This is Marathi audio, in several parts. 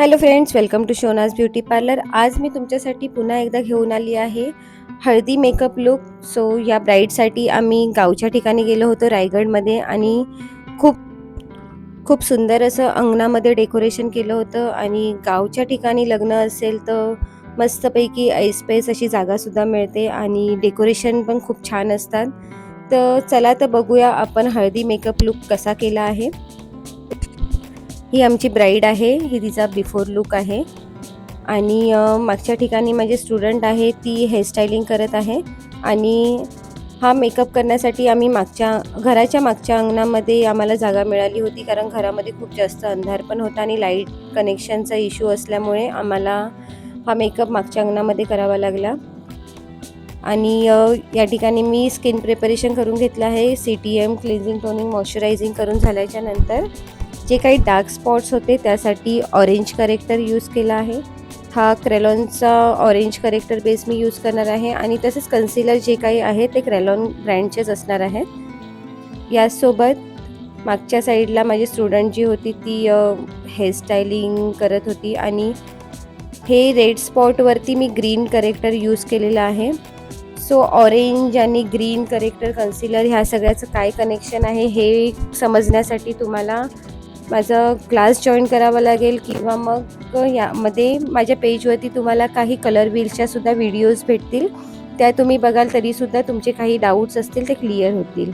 Hello friends welcome to Shonaz beauty parlour आज मी तुमच्यासाठी पुन्हा एकदा घेऊन आली आहे हळदी मेकअप लुक सो या ब्राईडसाठी आम्ही गावच्या ठिकाणी गेलो होतो रायगडमध्ये आणि खूप खूप सुंदर असं अंगणामध्ये डेकोरेशन केलं होतं आणि गावच्या ठिकाणी लग्न असेल तर मस्तपैकी ऐसपैस अशी जागासुद्धा मिळते आणि डेकोरेशन पण खूप छान असतात. तर चला तर बघूया आपण हळदी मेकअप लुक कसा केला आहे. ही आमची ब्राईड आहे. ही तिचा बिफोर लुक आहे. आणि मागच्या ठिकाणी माझे स्टुडंट आहे ती हेअरस्टाईलिंग करत आहे. आणि हा मेकअप करण्यासाठी आम्ही मागच्या घराच्या मागच्या अंगणामध्ये आम्हाला जागा मिळाली होती. कारण घरामध्ये खूप जास्त अंधार पण होता आणि लाइट कनेक्शनचा इश्यू असल्यामुळे आम्हाला हा मेकअप मागच्या अंगणामध्ये करावा लागला. आणि या ठिकाणी मी स्किन प्रिपरेशन करून घेतलं आहे. C T M cleansing toning moisturising करून झाल्याच्यानंतर जे काही डार्क स्पॉट्स होते त्यासाठी ऑरेंज करेक्टर यूज केला आहे. हा क्रेलॉनचा ऑरेंज करेक्टर बेस मी यूज करणार आहे आणि तसेच कन्सिलर जे काही आहे ते क्रेलॉन ब्रँडचेच असणार आहे. यासोबत मागच्या साईडला माझी स्टुडंट जी होती ती हेअरस्टायलिंग करत होती आणि हे रेड स्पॉटवरती मी ग्रीन करेक्टर यूज केलेलं आहे. सो ऑरेंज आणि ग्रीन करेक्टर कन्सिलर ह्या सगळ्याचं काय कनेक्शन आहे हे समजण्यासाठी तुम्हाला माझं क्लास जॉईन करावं लागेल किंवा मग यामध्ये माझ्या पेजवरती तुम्हाला काही कलर व्हील्सच्या सुद्धा व्हिडिओज भेटतील. त्या तुम्ही बघाल तरीसुद्धा तुमचे काही डाऊट्स असतील ते क्लिअर होतील.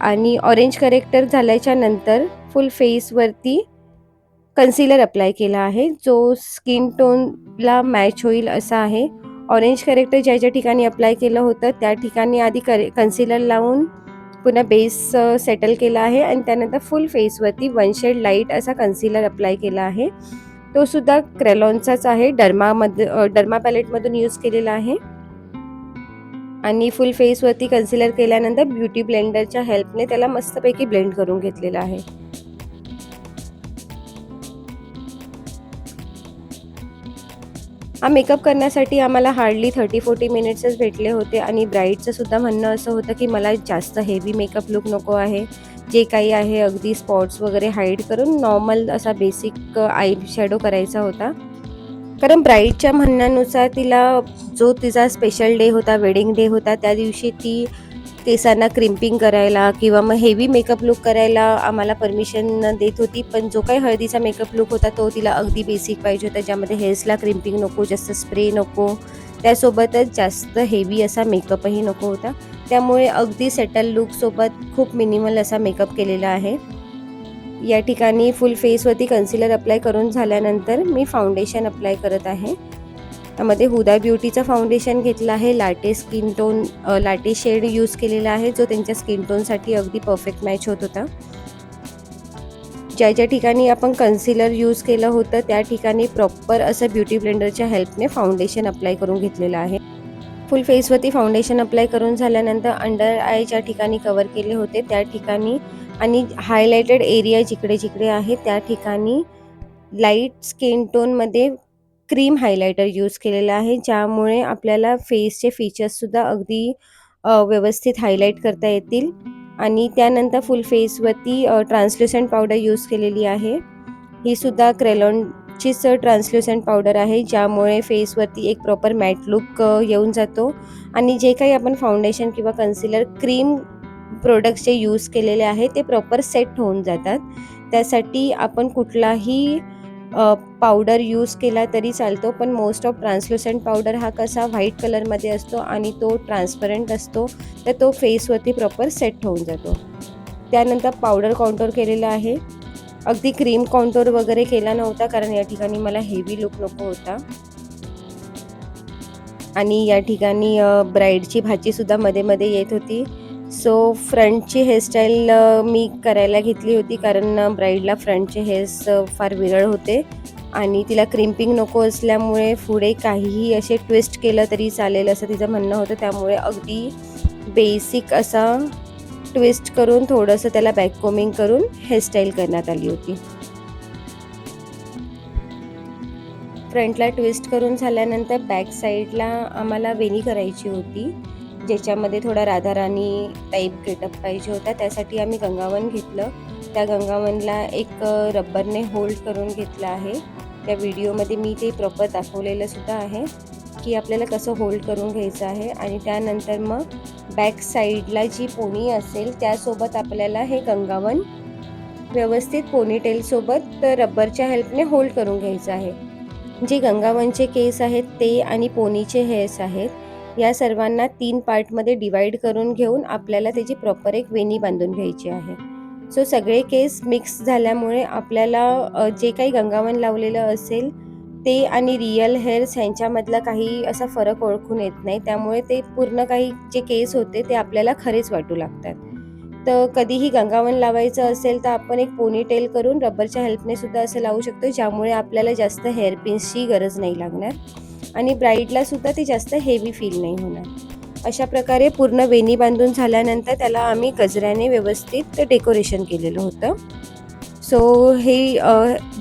आणि ऑरेंज करेक्टर झाल्याच्यानंतर फुल फेसवरती कन्सिलर अप्लाय केला आहे. जो स्किन टोनला मॅच होईल असा आहे. ऑरेंज करेक्टर ज्या ज्या ठिकाणी अप्लाय केलं होतं त्या ठिकाणी आधी करे कन्सिलर लावून पुन्हा बेस सेटल केला आहे आणि त्यानंतर फुल फेसवरती वन शेड लाइट असा कन्सिलर अप्लाय केला आहे. तो सुद्धा क्रेलॉनचाच आहे डर्मामध्ये डर्मा पॅलेटमधून यूज केलेला आहे. आणि फुल फेसवरती कन्सिलर केल्यानंतर ब्युटी ब्लेंडरच्या हेल्पने त्याला मस्तपैकी ब्लेंड करून घेतलेला आहे. हा मेकअप करण्यासाठी आम्हाला हार्डली थर्टी फोर्टी मिनिट्सच भेटले होते आणि ब्राईडचं सुद्धा म्हणणं असं होतं की मला जास्त हेवी मेकअप लुक नको आहे. जे काही आहे अगदी स्पॉट्स वगैरे हाईड करून नॉर्मल असा बेसिक आय शॅडो करायचा होता. कारण ब्राईडच्या म्हणण्यानुसार तिला जो तिचा स्पेशल डे होता वेडिंग डे होता त्या दिवशी ती केसांना क्रिम्पिंग करायला किंवा मग हेवी मेकअप लुक करायला आम्हाला परमिशन देत होती. पण जो काही हळदीचा मेकअप लुक होता तो तिला अगदी बेसिक पाहिजे होता. ज्यामध्ये हेअर्सला क्रिम्पिंग नको जास्त स्प्रे नको. त्यासोबतच जास्त हेवी असा मेकअपही नको होता. त्यामुळे अगदी सेटल लुकसोबत खूप मिनिमल असा मेकअप केलेला आहे. या ठिकाणी फुल फेसवरती कन्सिलर अप्लाय करून झाल्यानंतर मी फाउंडेशन अप्लाय करत आहे. त्यामध्ये हुदा ब्युटीचं फाउंडेशन घेतलं आहे. Latte skin tone latte shade use केलेला आहे जो त्यांच्या स्किन टोनसाठी अगदी परफेक्ट मॅच होत होता. ज्या ज्या ठिकाणी आपण कन्सिलर यूज केलं होतं त्या ठिकाणी प्रॉपर असं ब्युटी ब्लेंडरच्या हेल्पने फाउंडेशन अप्लाय करून घेतलेलं आहे. फुल फेसवरती फाउंडेशन अप्लाय करून झाल्यानंतर अंडर आय ज्या ठिकाणी कवर केले होते त्या ठिकाणी आणि हायलायटेड एरिया जिकडे जिकडे आहे त्या ठिकाणी लाइट स्किन टोनमध्ये क्रीम हायलायटर यूज केलेला आहे ज्यामुळे आपल्याला फेसचे फीचर्ससुद्धा अगदी व्यवस्थित हायलाईट करता येतील. आणि त्यानंतर फुल फेसवरती ट्रान्सल्युसंट पावडर यूज केलेली आहे. ही सुद्धा क्रेलॉनचीच ट्रान्सल्युसंट पावडर आहे ज्यामुळे फेसवरती एक प्रॉपर मॅट लुक येऊन जातो. आणि जे काही आपण फाउंडेशन किंवा कन्सिलर क्रीम प्रोडक्ट्स जे यूज केलेले आहे ते प्रॉपर सेट होऊन जातात. त्यासाठी आपण कुठलाही पावडर यूज केला तरी चालतो पण मोस्ट ऑफ ट्रान्सल्युसंट पावडर हा कसा व्हाईट कलरमध्ये असतो आणि तो ट्रान्सपरंट असतो तर तो फेसवरती प्रॉपर सेट होऊन जातो. त्यानंतर पावडर काउंटर केलेला आहे. अगदी क्रीम काउंटर वगैरे केला नव्हता कारण या ठिकाणी मला हेवी लुक नको होता. आणि या ठिकाणी ब्राईडची भाजीसुद्धा मध्ये मध्ये येत होती. सो फ्रंटची हेअरस्टाईल मी करायला घेतली होती कारण ब्राईडला फ्रंटचे हेअर्स फार विरळ होते आणि तिला क्रिम्पिंग नको असल्यामुळे पुढे काहीही असे ट्विस्ट केलं तरी चालेल असं तिचं म्हणणं होतं. त्यामुळे अगदी बेसिक असा ट्विस्ट करून थोडंसं त्याला बॅककोमिंग करून हेअरस्टाईल करण्यात आली होती. फ्रंटला ट्विस्ट करून झाल्यानंतर बॅक साईडला आम्हाला वेणी करायची होती. ज्याच्यामध्ये थोडा राधाराणी टाईप गेटअप पाहिजे होता त्यासाठी आम्ही गंगावन घेतलं. त्या गंगावनला एक रब्बरने होल्ड करून घेतलं आहे. त्या व्हिडिओमध्ये मी ते प्रॉपर दाखवलेलं सुद्धा आहे की आपल्याला कसं होल्ड करून घ्यायचं आहे. आणि त्यानंतर मग बॅक साईडला जी पोनी असेल त्यासोबत आपल्याला हे गंगावन व्यवस्थित पोनीटेलसोबत रब्बरच्या हेल्पने होल्ड करून घ्यायचं आहे. जे गंगावनचे केस आहेत ते आणि पोनीचे हेअर्स आहेत. या सर्वांना तीन पार्टमध्ये डिवाईड करून घेऊन आपल्याला त्याची प्रॉपर एक वेणी बांधून घ्यायची आहे. सो सगळे केस मिक्स झाल्यामुळे आपल्याला जे काही गंगावन लावलेलं असेल ते आणि रिअल हेअर्स ह्यांच्यामधला काही असा फरक ओळखून येत नाही. त्यामुळे ते पूर्ण काही जे केस होते ते आपल्याला खरेच वाटू लागतात. तर कधीही गंगावन लावायचं असेल तर आपण एक पोनी टेल करून रबरच्या हेल्पने सुद्धा असं लावू शकतो ज्यामुळे आपल्याला जास्त हेअर पिन्सची गरज नाही लागणार. आणि ब्राईडला सुद्धा ते जास्त हेवी फील नाही होणार. अशा प्रकारे पूर्ण वेणी बांधून झाल्यानंतर त्याला आम्ही गजऱ्याने व्यवस्थित डेकोरेशन केलेलं होतं. सो हे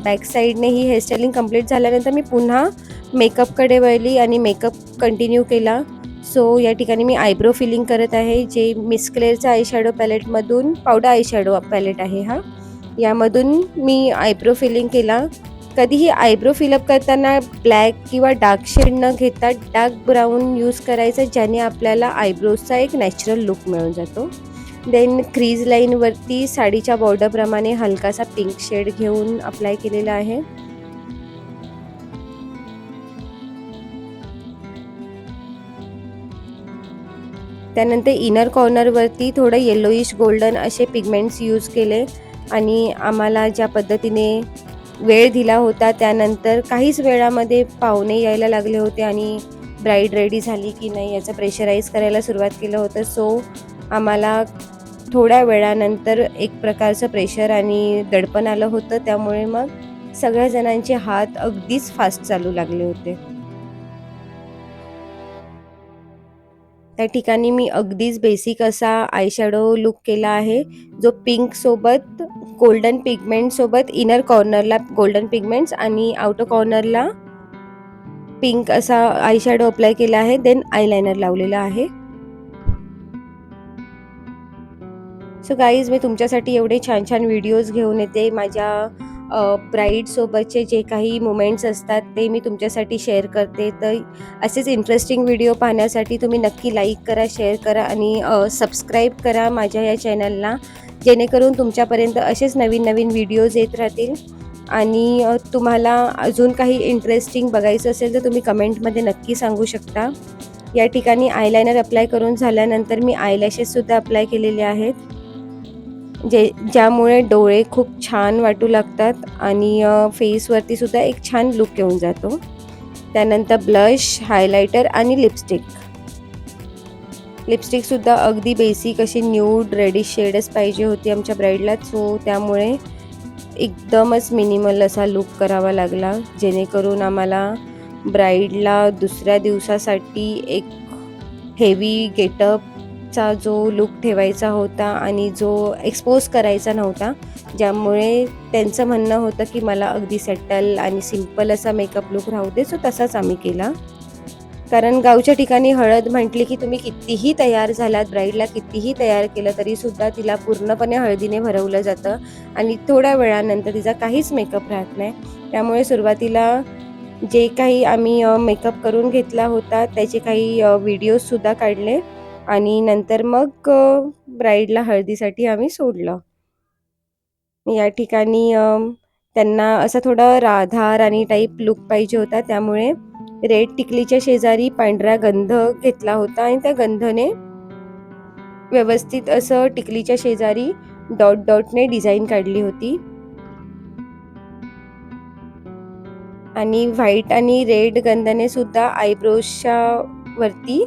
बॅक साईडने ही हेअरस्टाईलिंग कंप्लीट झाल्यानंतर मी पुन्हा मेकअपकडे वळली आणि मेकअप कंटिन्यू केला. सो या ठिकाणी मी आयब्रो फिलिंग करत आहे जे मिस क्लेअरचा पॅलेटमधून पावडर आयशॅडो पॅलेट आहे हा. यामधून मी आयब्रो फिलिंग केला. कधीही आयब्रो फिलअप करताना ब्लॅक किंवा डार्क शेड न घेता डार्क ब्राऊन यूज करायचा ज्याने आपल्याला आयब्रोजचा एक नॅचरल लुक मिळून जातो. देन क्रीज लाईनवरती साडीच्या बॉर्डरप्रमाणे हलकासा पिंक शेड घेऊन अप्लाय केलेला आहे. त्यानंतर इनर कॉर्नरवरती थोडं येलोईश गोल्डन असे पिगमेंट्स यूज केले आणि आम्हाला ज्या पद्धतीने वेळ दिला होता त्यानंतर काहीच वेळामध्ये पाहुणे यायला लागले होते आणि ब्राईड रेडी झाली की नाही याचं प्रेशराईज करायला सुरुवात केलं होतं. सो आम्हाला थोड्या वेळानंतर एक प्रकारचं प्रेशर आणि दडपण आलं होतं. त्यामुळे मग सगळ्या जणांचे हात अगदीच फास्ट चालू लागले होते. त्या ठिकाणी मी अगदीच बेसिक असा आयशॅडो लुक केला आहे. जो पिंक सोबत गोल्डन पिगमेंट सोबत इनर कॉर्नरला गोल्डन पिगमेंट्स आणि आउटर कॉर्नरला पिंक असा आयशॅडो अप्लाय केला आहे. देन आयलायनर लावलेला आहे. सो गाईज मी तुमच्यासाठी एवढे छान छान व्हिडिओज घेऊन येते. माझ्या ब्राईडसोबतचे जे काही मुमेंट्स असतात ते मी तुमच्यासाठी शेअर करते. तर असेच इंटरेस्टिंग व्हिडिओ पाहण्यासाठी तुम्ही नक्की लाईक करा शेअर करा आणि सबस्क्राईब करा माझ्या या चॅनलला जेणेकरून तुमच्यापर्यंत असेच नवीन नवीन व्हिडिओज येत राहतील. आणि तुम्हाला अजून काही इंटरेस्टिंग बघायचं असेल तर तुम्ही कमेंटमध्ये नक्की सांगू शकता. या ठिकाणी आयलायनर अप्लाय करून झाल्यानंतर मी आयलॅशेससुद्धा अप्लाय केलेले आहेत. जे ज्यामुळे डोळे खूप छान वाटू लागतात आणि फेसवरती सुद्धा एक छान लुक येऊन जातो. त्यानंतर ब्लश हायलायटर आणि लिपस्टिक. लिपस्टिकसुद्धा अगदी बेसिक अशी न्यूड रेडिश शेडच पाहिजे होती आमच्या ब्राईडला सो त्यामुळे एकदमच मिनिमल असा लुक करावा लागला जेणेकरून आम्हाला ब्राईडला दुसऱ्या दिवसासाठी एक हेवी गेटअप चा जो लुक ठेवायचा होता आणि जो एक्सपोज करायचा नव्हता ज्यामुळे त्यांचं म्हणणं होतं की मला अगदी सेटल आणि सिंपल असा मेकअप लुक राहू दे सो तसाच आम्ही केला. कारण गावच्या ठिकाणी हळद म्हटली की तुम्ही कितीही तयार झालात ब्राईडला कितीही तयार केलं तरीसुद्धा तिला पूर्णपणे हळदीने भरवलं जातं आणि थोड्या वेळानंतर तिचा काहीच मेकअप राहत नाही. त्यामुळे सुरुवातीला जे काही आम्ही मेकअप करून घेतला होता त्याचे काही व्हिडिओजसुद्धा काढले. आणि नंतर मग ब्राईडला हळदीसाठी आम्ही सोडलं. या ठिकाणी त्यांना असा थोडा राधा राणी टाईप लुक पाहिजे होता. त्यामुळे रेड टिकलीच्या शेजारी पांढरा गंध घेतला होता आणि त्या गंधने व्यवस्थित असं टिकलीच्या शेजारी डॉट डॉटने डिझाईन काढली होती. आणि व्हाईट आणि रेड गंधने सुद्धा आयब्रोजच्या वरती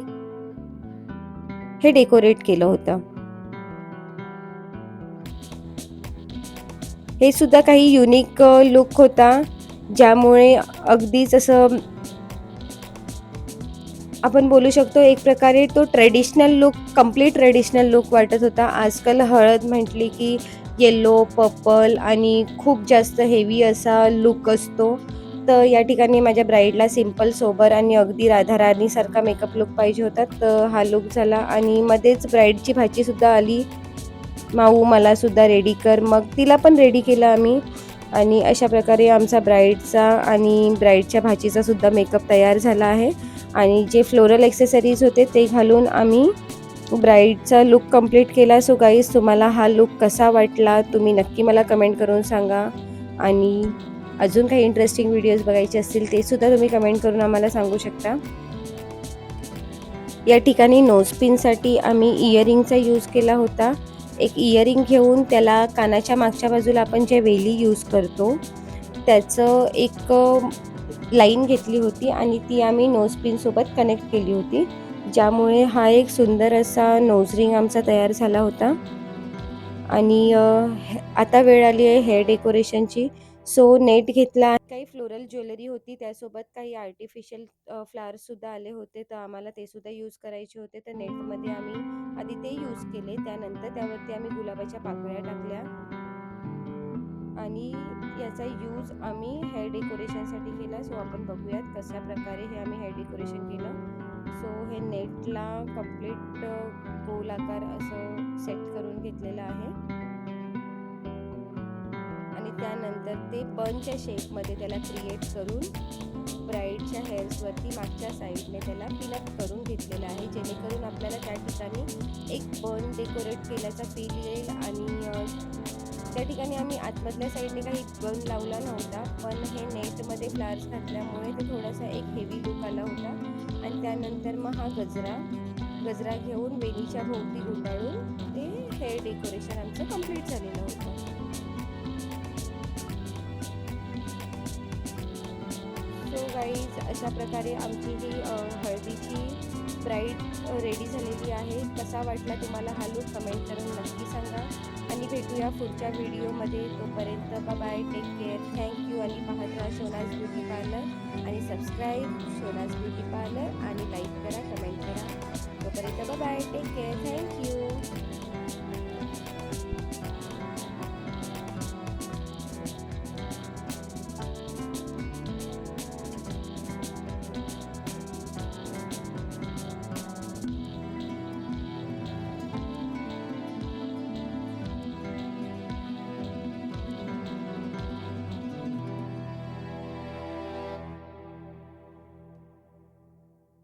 हे डेकोरेट केलं होतं. हे सुद्धा काही युनिक लुक होता ज्यामुळे अगदीच असं आपण बोलू शकतो एक प्रकारे तो traditional look complete traditional look वाटत होता. आजकाल हळद म्हटली की येल्लो पर्पल आणि खूप जास्त हेवी असा लुक असतो. तर या ठिकाणी माझ्या ब्राईडला सिंपल सोबर आणि अगदी राधाराणीसारखा मेकअप लुक पाहिजे होता. तर हा लुक झाला आणि मध्येच ब्राईडची भाचीसुद्धा आली. माऊ मला सुद्धा रेडी कर. मग तिला पण रेडी केलं आम्ही. आणि अशा प्रकारे आमचा ब्राईडचा आणि ब्राईडच्या भाचीचा सुद्धा मेकअप तयार झाला आहे. आणि जे फ्लोरल एक्सेसरीज होते ते घालून आम्ही ब्राईडचा लुक कंप्लीट केला. सो गाईज तुम्हाला हा लुक कसा वाटला? तुम्ही नक्की मला कमेंट करून सांगा. आणि अजून काही इंटरेस्टिंग व्हिडिओज बघायचे असतील ते सुद्धा तुम्ही कमेंट करून आम्हाला सांगू शकता. या ठिकाणी नोजपिनसाठी आम्ही इयरिंगचा यूज केला होता. एक इयरिंग घेऊन त्याला कानाच्या मागच्या बाजूला आपण जे वेली यूज करतो त्याचं एक लाईन घेतली होती आणि ती आम्ही नोजपिनसोबत कनेक्ट केली होती. ज्यामुळे हा एक सुंदर असा नोज रिंग आमचा तयार झाला होता. आणि आता वेळ आली आहे हेअर डेकोरेशनची सो नेट घेतला. काही फ्लोरल ज्वेलरी होती त्यासोबत काही आर्टिफिशियल फ्लावर्ससुद्धा आले होते. तर आम्हाला ते सुद्धा यूज करायचे होते. तर नेटमध्ये आम्ही आधी ते यूज केले. त्यानंतर त्यावरती आम्ही गुलाबाच्या पाकळ्या टाकल्या. आणि याचा यूज आम्ही हेअर डेकोरेशनसाठी केला. सो आपण बघूयात कशा प्रकारे हे आम्ही हेअर डेकोरेशन केलं. सो हे नेटला कंप्लीट गोल आकार असं सेट करून घेतलेलं आहे. त्यानंतर ते बनच्या शेपमध्ये त्याला क्रिएट करून ब्राईडच्या हेअर्सवरती मागच्या साईडने त्याला पिनअप करून घेतलेलं आहे. जेणेकरून आपल्याला त्या ठिकाणी एक बन डेकोरेट केल्याचा फील येईल आणि त्या ठिकाणी आम्ही आतमधल्या साईडने काही बन लावला नव्हता पण हे नेटमध्ये फ्लार्स घातल्यामुळे ते थोडासा एक हेवी लुक आला होता. आणि त्यानंतर मग हा गजरा गजरा घेऊन वेणीच्या भोवती गुंडाळून ते हेअर डेकोरेशन आमचं कंप्लीट झालेलं होतं. गाईज अशा प्रकारे आमची ही हळदीची ब्राईड रेडी झालेली आहे. कसा वाटला तुम्हाला हा लूक कमेंट करून नक्की सांगा. आणि भेटूया पुढच्या व्हिडिओमध्ये. तोपर्यंत बाय टेक केअर थँक्यू आणि पाहत राहा शोनाज ब्युटी पार्लर. आणि सबस्क्राईब सोनाज ब्युटी पार्लर. आणि लाईक करा कमेंट करा. तोपर्यंत बाय टेक केअर थँक्यू